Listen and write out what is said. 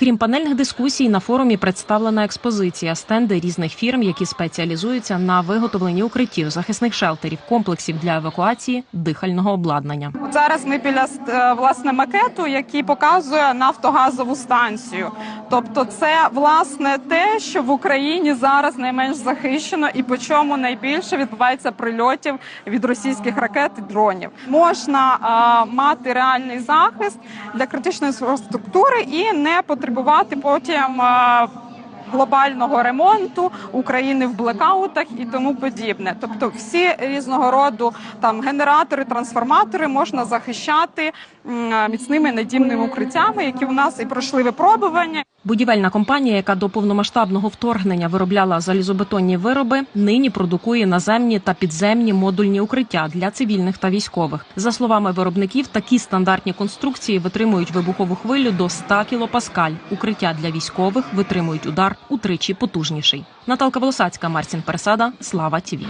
Крім панельних дискусій, на форумі представлена експозиція стенди різних фірм, які спеціалізуються на виготовленні укриттів, захисних шелтерів, комплексів для евакуації, дихального обладнання. Зараз ми біля е, власне макету, який показує нафтогазову станцію. Тобто, це власне те, що в Україні зараз найменш захищено і по чому найбільше відбувається прильотів від російських ракет і дронів. Можна е, мати реальний захист для критичної інфраструктури і не потребувати потім. Глобального ремонту України в блекаутах і тому подібне. Тобто, всі різного роду там генератори, трансформатори можна захищати міцними надійними укриттями, які у нас і пройшли випробування. Будівельна компанія, яка до повномасштабного вторгнення виробляла залізобетонні вироби, нині продукує наземні та підземні модульні укриття для цивільних та військових. За словами виробників, такі стандартні конструкції витримують вибухову хвилю до 100 кілопаскаль. Укриття для військових витримують удар утричі потужніший. Наталка Волосацька, Марцін Пересада, Слава Тіві.